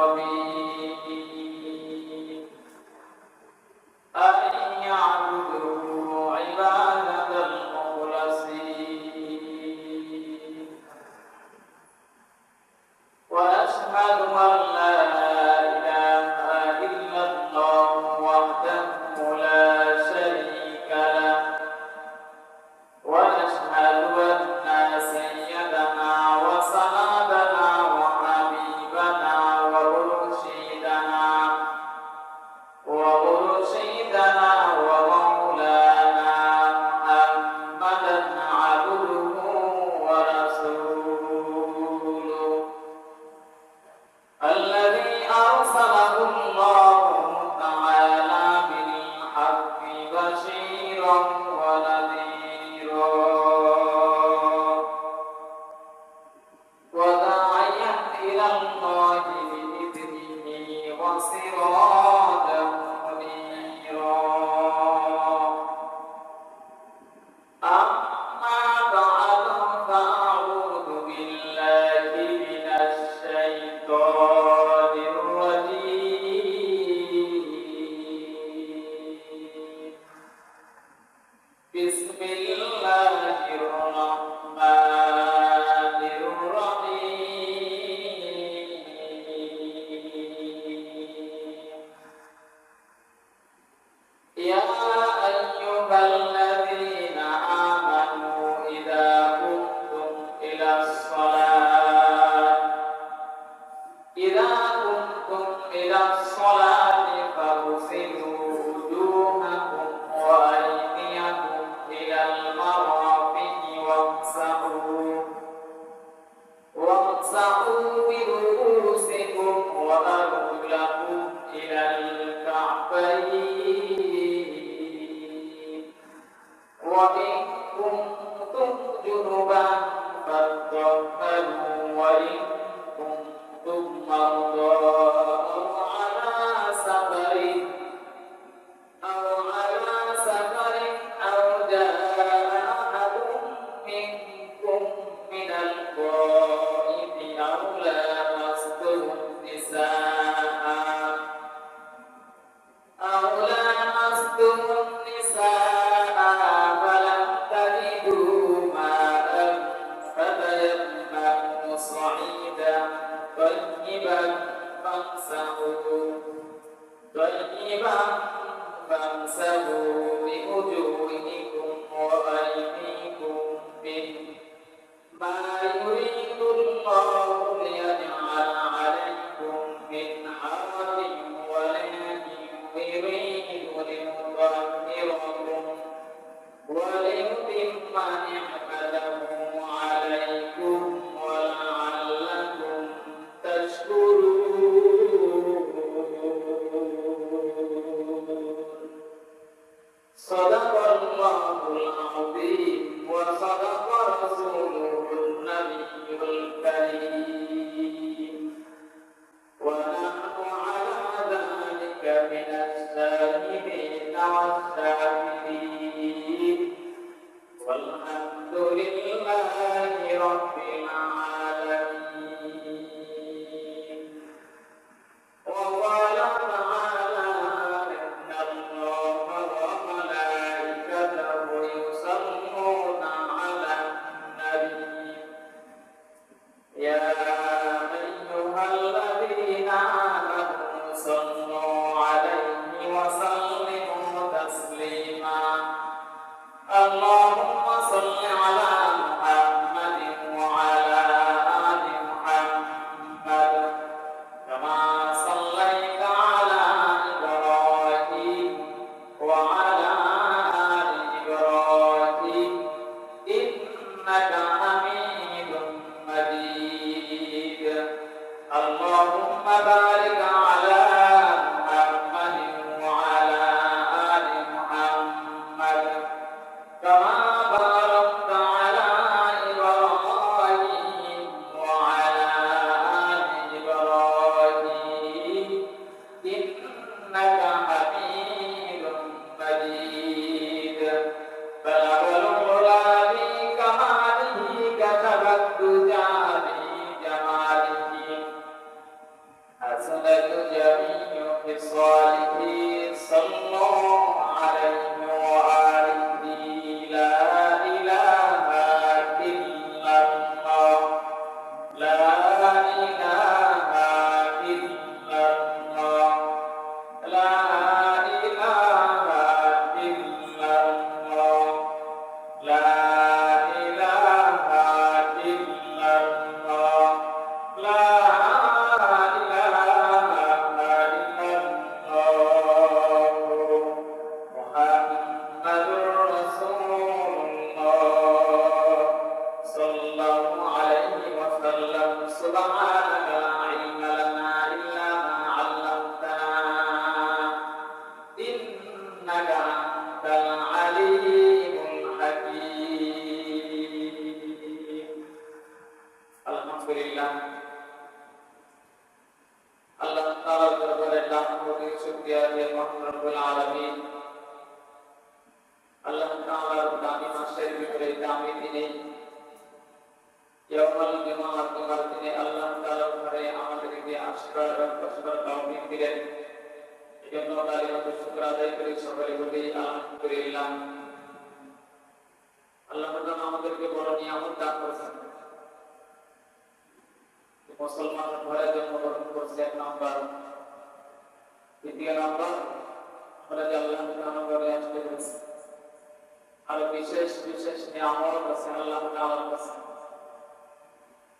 Amen. مما نعمله আশ্রয় এবং দিলেন শুকর আদায় করি সকলে বলি আলহামদুলিল্লাহ আল্লাহ আমাদেরকে বড় নিয়ামত দান করেছেন মুসলমান ঘরে জন্মগ্রহণ করছে এক নাম্বার দ্বিতীয় নাম্বার আমরা যে আল্লাহ ঘরে আসতে পেরেছি আর বিশেষ বিশেষ নিয়ামত আছে আল্লাহ কাছে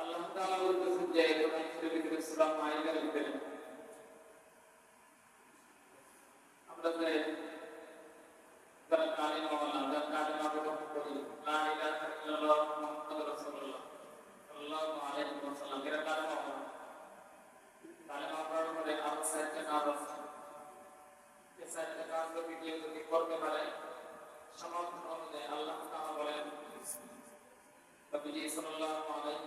আল্লাহ তাআলা বলতেছেন যে কোরআন শরীফের সূরা মাইদার ভিতরে আমরা যে যারা কালিমা ওয়ালা যারা কালিমা গ্রহণ করি লা ইলাহা ইল্লাল্লাহ মুহাম্মাদুর রাসূলুল্লাহ সাল্লাল্লাহু আলাইহি ওয়াসাল্লাম, এরা কালিমা কালিমা পড়ার পরে আরও চারটা কাজ আছে এই চারটা কাজ যদি যদি করতে পারে? সমর্থন অনুযায়ী আল্লাহ তাআলা বলেন, নবীজি সাল্লাল্লাহু আলাইহি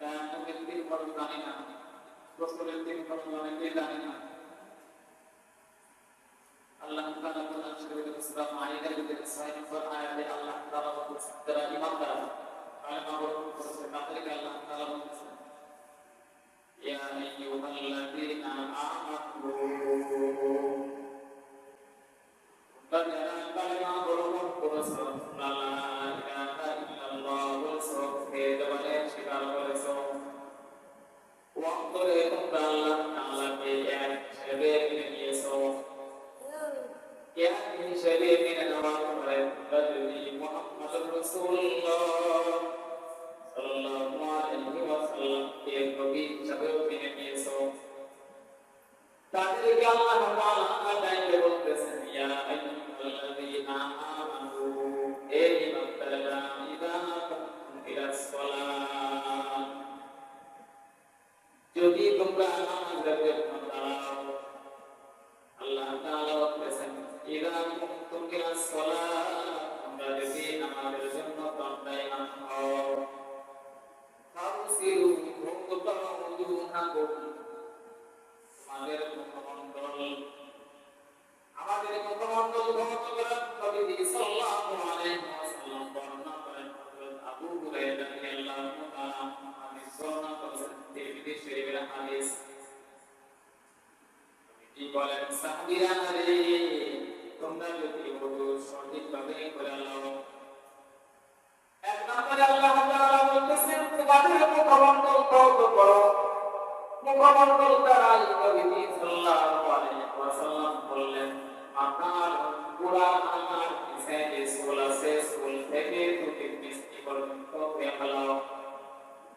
মুখের দিন বড় জানি না বছরের দিন বড় অনেকেই জানি না? আল্লাহ তাআলা কোরআন শরীফের সূরা মাইদার ভিতরে 6 নম্বর আয়াতে আল্লাহ যদি তোমরা নামাজের জন্য দাঁড়াও আল্লাহ তাআলা বলতেছেন ইযা কুমতুম ইলাস সালাত তোমরা যদি নামাজের জন্য দণ্ডায়মান হও ফাউসিরু খুতুবাহুম আমাদের মুখমণ্ডল আমাদের মুখমণ্ডল ভ্রমণ করার নবী সাল্লাল্লাহু আলাইহি ওয়াসাল্লাম বর্ণনা করেন হযরত আবু হুরায়রা রাদিয়াল্লাহু তাআলা হাদিস বর্ণনা করেছেন তিরমিজি হাদিস কি বলেন সাহাবীরা রে তোমরা যদি ওযু সঠিকভাবে করে আল্লাহ এক নম্বরে আল্লাহ তাআলা বলতেছেন, তোমাদের মুখমণ্ডল কত করো। মুখমণ্ডল দ্বারাই নবী সাল্লাল্লাহু আলাইহি ওয়াসাল্লাম বললেন, আপনার পুরা আমার পিছনে সোল আছে সোল থেকে দুটি পিস পর্যন্ত ধুয়ে ফেলাও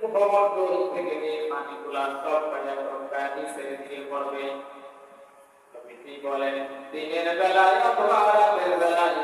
মুখমণ্ডল থেকে যে পানিগুলা সব কাজা নিচে দিয়ে পড়বে। বলেন? দিনের বেলায় অথবা রাতের বেলায়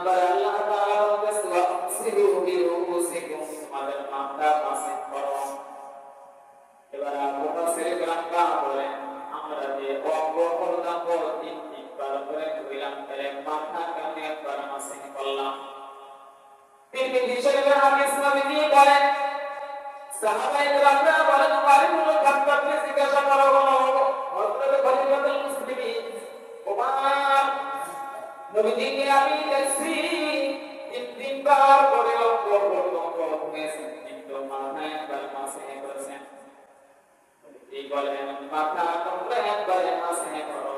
নাম্বার আল্লাহ তাআলা বলতেছে ওয়া বিরুসিকুম তোমাদের মাথা পাশে করো এবার মুফাসসির গ্রামটা বলেন আমরা যে অঙ্গ হলদাম তিন তিনবার করে ধুইলাম তাহলে মাথা কানে একবার মাসে করলাম তিরমিজি শরীফের হাদিস নবীজি বলেন সাহাবায়ে কেরামরা বলেন মারিমুল খাত্তাবকে জিজ্ঞাসা করা হলো হযরত খলিফাতুল মুসলিমিন ওমর নবীজিকে আমি দেখছি তিন তিনবার করে অঙ্গ অঙ্গ হয়েছেন কিন্তু মাথায় একবার মাসে করেছেন। নবীজি বলেন, মাথা তোমরা একবারে মাসে করো।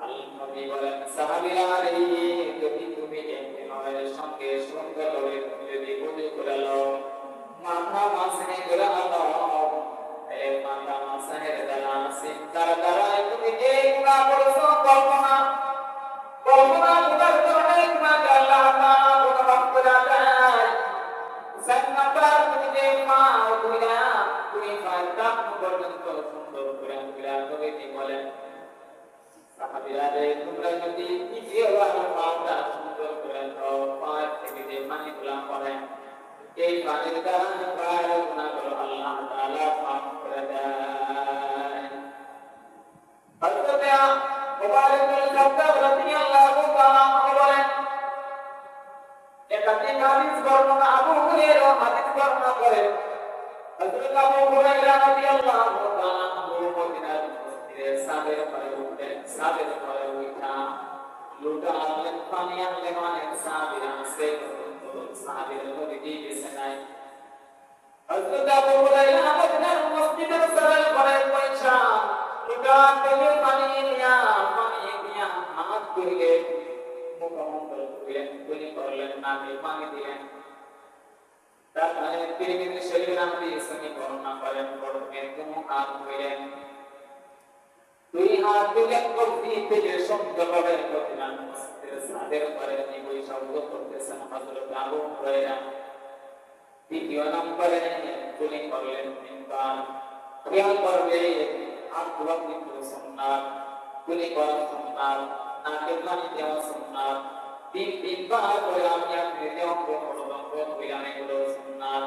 নবী বলেন সাহাবীরা রে যদি তুমি একটি সঙ্গে সুন্দরভাবে যদি ওযু করে লও মাথা মাসে করে লও এই মাথা মাসের দ্বারা চিন্তার দ্বারা তুমি যে গুণা করেছ কল্পনা কল্পনা করার কারণে তোমাকে আল্লাহ তাআলা গুণা করে দেয় চার তুমি যে মা দুইরা তুমি ফায়দা পর্যন্ত সুন্দর করে দুইরা কবিটি বলেন সাহাবীরা রে তোমরা যদি দ্বিতীয়বার পাটা সুন্দর করে দাও পাঁচ থেকে যে পানিগুলা পড়ে এই পানির দ্বারা পায়ের গুণাগুলো আল্লাহ তাআলা মাফ করে দেয় হযরত মুবারক বিন খাত্তাব রাদিয়াল্লাহু তাআলা বলেন একাধিক হাদিস বর্ণনা আবু হুরায়রা হাদিস বর্ণনা করেন। হযরত আবু হুরায়রা রাদিয়াল্লাহু তাআলা মদিনার মসজিদে সাদের পরে উঠলেন সাদের পরে উঠা লোটা আনলেন পানি আনলেন অনেক সাহাবীরা আছে সাহাবীরা নদী গেছে নাই হযরত আবু হুরায়রা মদিনার মসজিদের সাদের পরে পয়সা লোটা থেকে পানি নিয়া পানি নিয়া হাত ধুইলে মুখমণ্ডল ধুইলেন ধুই করলেন নামে পানি দিলেন তারপরে তিরমিজি শরীফের নামটি ইসলামী বর্ণনা করেন প্রথমে দুই হাত ধুইলেন দুই হাত দিলেন কবজি থেকে প্রতিমান মসজিদে মসজিদের ছাদের উপরে তিনি বৈশাখ করতেছেন হযরত আবু হুরায়রা। দ্বিতীয় নম্বরে গুলি করলেন তিনবার খেয়াল করবে ধোয়া কিন্তু সুন্নাত গুলি করা সুন্নাত নাকে পানি দেওয়া সুন্নাত তিন তিনবার করে আমি আপনি অঙ্গ হলদঙ্গ হইলাম এগুলো সুন্নাত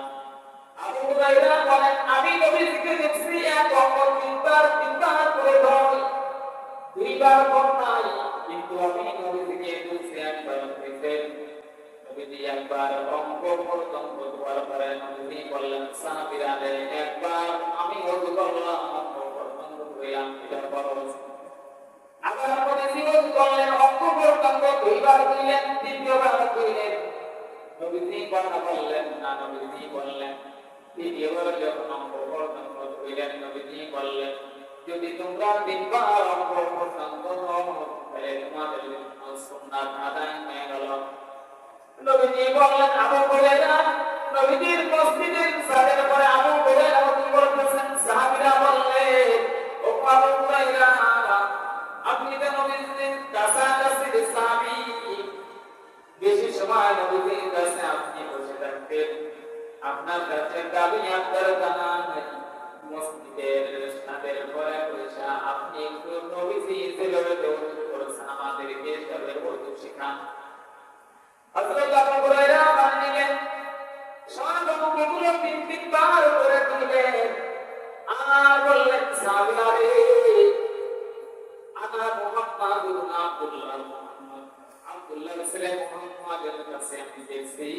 আবু হুরায়রা বলেন, আমি নবীজিকে দেখছি, এক অঙ্গ তিনবার তিনবার করে ধরি দুইবার কম নাই কিন্তু আমি নবীজিকে দেখছি একবার হইতেন নবীজি একবার অঙ্ক পর্যন্ত দুবার করে নবীজি বললেন, সাহাবীরা একবার আমি ওযু করলাম, অঙ্ক পর্যন্ত হইলাম এটা ফরজ আবার নবীজি ওযু করলেন, অঙ্ক পর্যন্ত দুইবার কইলেন তৃতীয়বার কইলেন নবীজি কথা বললেন না, নবীজি বললেন, তৃতীয়বার যখন অঙ্ক পর্যন্ত কইলেন নবীজি বললেন যদি তোমরা তাহলে তোমাদের আদায় হয়ে গেল। নবীজি আবু নবীজির মসজিদের সাদের পরে আবু কি বলতেছেন সাহাবীরা ও আপনি তো নবীজির কাছাকাছি সাহাবী। বেশি সময় নবীজির কাছে আপনি বসে থাকতেন আপনার কাছে দাবি আপনার জানা নাই। মসজিদের সাদের পরে পয়সা আপনি একটু নবীজি যেভাবে দেওয়া করেছেন আমাদেরকে সেভাবে বলতে শেখান হযরত আবু হুরায়রা মানলেন সর্বগুলো তিন তিনবার করে দিলেন। আর বললেন সাহাবীরা রে আনা মুহাম্মাদ আব্দুল্লাহ আব্দুল্লাহ ছেলে মুহাম্মাদের কাছে আমি দেখছি।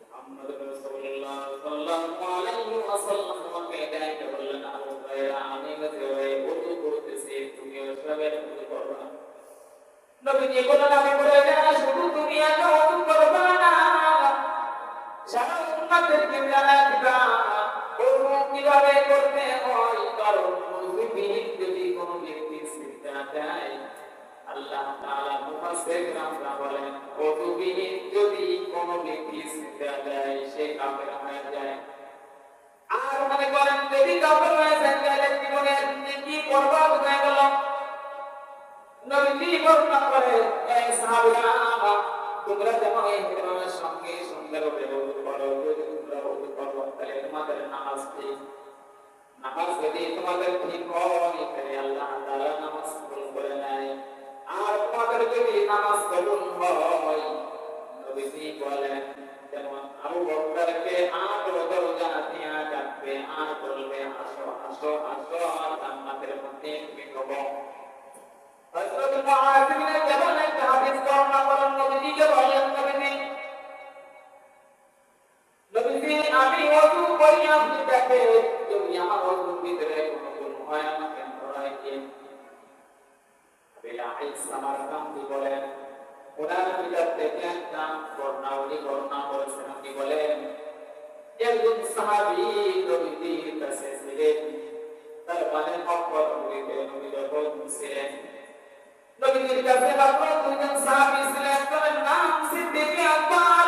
মুহাম্মদ রাসূলুল্লাহ সাল্লাল্লাহু আলাইহি ওয়াসাল্লাম আমাকে ডাকে আবু হুরায়রা আমি যে ওযু করতেছি তুমি ওসবের ওযু করবা নবীজি বললেন আমি বলে শুধু তুমি একা ওযু করবা না সারা উম্মতদেরকে জানা দিবা ওযু কীভাবে করতে হয় কারণ ওযুবিহীন যদি কোনো ব্যক্তি সিজদা দেয় আল্লাহ তাআলা মুফাসসিররা বলেন ওযুবিহীন যদি কোনো ব্যক্তি সিজদা দেয়, সে কাফের হয়ে যায়। আর তোমাদের নামাজ নামাজ যদি তোমাদের ঠিক হয় আল্লাহ তাআলা নামাজ কবুল করে নেয়। আর তোমাদের যদি নামাজ কবুল হয় বলেন, যেমন আবু বকরকে আট দরজা দিয়া ডাকবে আর বলবে আসো আসো আসো আর জান্নাতের মধ্যে তুমি ঢোকো হযরত মুআয বিন জাবাল একটা হাদিস বর্ণনা করেন নবীজিকে বললেন নবীজি নবীজি আমি ওযু করি আপনি দেখে যদি আমার ওযুর ভিতরে কোনো গুণ হয় আমাকে ধরাই দিন বেলা ইসলামার কান্তি বলেন ওনার ভিতর থেকে একটা বর্ণাবলী বর্ণনা করেছেন আপনি বলেন একজন সাহাবী নবীজির কাছে ছিলেন তার মানে মক্কার নবীতে নবী যখন ছিলেন নবীজির কাছে মাত্র দুইজন সাহাবী ছিলেন তাদের নাম সিদ্দিক আকবর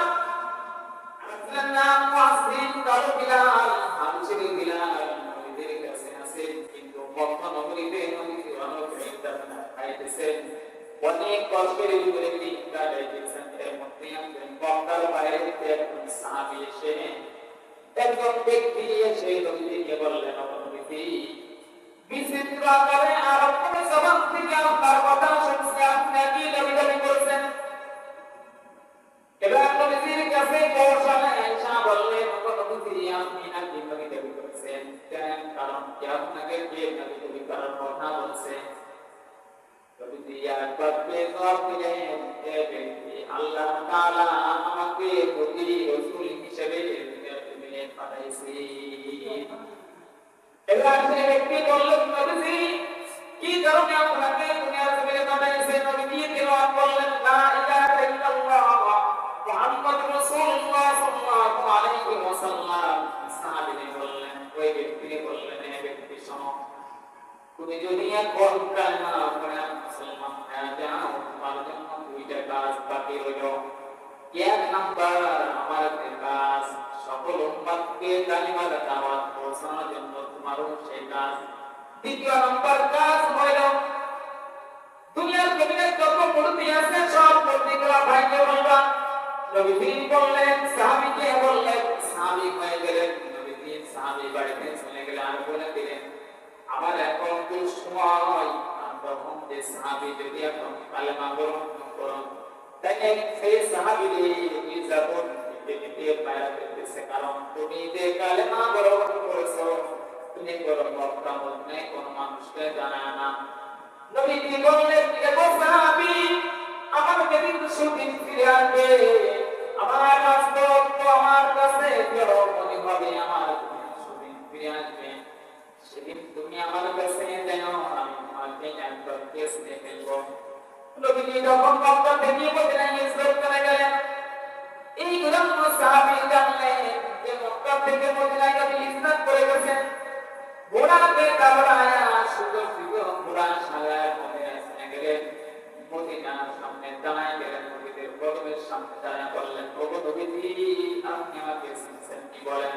আরেকজনের নাম মুয়াজ্জিন কারও বিলাল, আমি বিলাল। নবীজির কাছে আছেন কিন্তু মক্কা নগরীতে নবীজি অনেক নির্যাতন খাইতেছেন অনেক কষ্টের উপরে দিন কাটাইতেছেন এর মধ্যে একজন মক্কার বাইরে থেকে একজন সাহাবী এসে একজন ব্যক্তি এসে নবীজিকে বললেন, "ও বিচিত্র আকারে আরব কোন জবান থেকে আপনার কথা শুনছি, আপনি কি দাবি দাবি করছেন এবার নবীজির কাছে পৌঁছালে আয়েশা বললেন, "ও নবীজি, আপনি নাকি দাবি দাবি করছেন কারণ আপনাকে কে দাবি দাবি করার কথা বলছে? জবাব দিলেন "এ ব্যক্তি আল্লাহ তাআলা আমাকে বললেন করলেন ওই ব্যক্তি বললেন হে ব্যক্তি শোনো তুমি যদি এখন কালমা পড়ে? মুসলমান হয়ে যাও তোমার জন্য দুইটা কাজ বাকি রইল। এক নাম্বার, আমার একটা কাজ। সকল উম্মতকে কালিমার দাওয়াত পৌঁছানোর জন্য তোমারও সেই কাজ। দ্বিতীয় নাম্বার কাজ হইল, দুনিয়ার জমিনে যত মূর্তি আছে সাহাবাকে বলবা নবীজি বললেন, সাহাবিকে বললেন, সাহাবি হয়ে গেলেন। নবীজি সাহাবি বাড়িতে চলে গেলে আর বলে দিলেন আমার এখন তো সময় তখন যে সাহাবি যদি এখন কালেমা গ্রহণ করুন তাই সেই দিতে পারা কারণ তুমি যে কালেমা গ্রহণ তুমি মদিনায় কোন মানুষকে জানায় না। সাহাবী, আমার যেদিন আমার কাছে আমার সুদিন ফিরে আসবে। সেদিন তুমি আমার কাছে যেন আমি তোমাকে একবার ফেলব নবীজি যখন মক্কা থেকে মদিনায় হিজরত করে গেলেন এই গুলাম সাহাবী জানলেন যে মক্কা থেকে মদিনায় নবী হিজরত করে গেছেন। ঘোড়াকে দাবড়ায়া সুন্দর সুন্দর ঘোড়া সাজায় মদিনায় চলে গেলেন। মদিনার সামনে দাঁড়ায় গেলেন নবীদের কদমের সামনে দাঁড়ায় বললেন, ওগো নবীজি, আপনি আমাকে চিনছেন কি বলেন?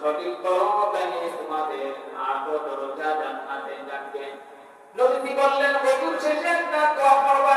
সঠিক করো তাহলে তোমাদের আগে দরজা জান্নাতে যাবে নবীজি বললেন ওযুর শেষে একটা দোয়া করবা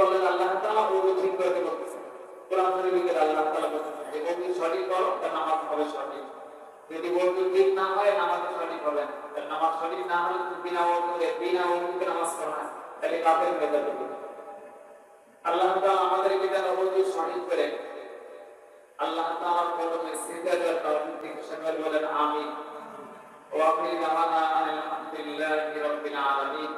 বললেন, আল্লাহ তাআলা ও ঠিক করে বলতেছেন কোরআন শরীফে আল্লাহ তাআলা বলতেছেন যে ওকে সঠিক করো, তার নামাজ হবে সঠিক। যদি ওযু ঠিক না হয়, নামাজ সঠিক হবে তার নামাজ সঠিক না হলে বিনা ওযুতে বিনা ওযুতে নামাজ পড়ো তাহলে কাফের হয়ে যাবে আল্লাহ তাআলা আমাদের বিধান ওযু সঠিক করে আল্লাহ তাআলা কদমে সিজদার তৌফিক থেকে সবাই বলেন, আমিন। ওয়া আখির দাওয়ানা আলহামদুলিল্লাহি রাব্বিল আলামিন।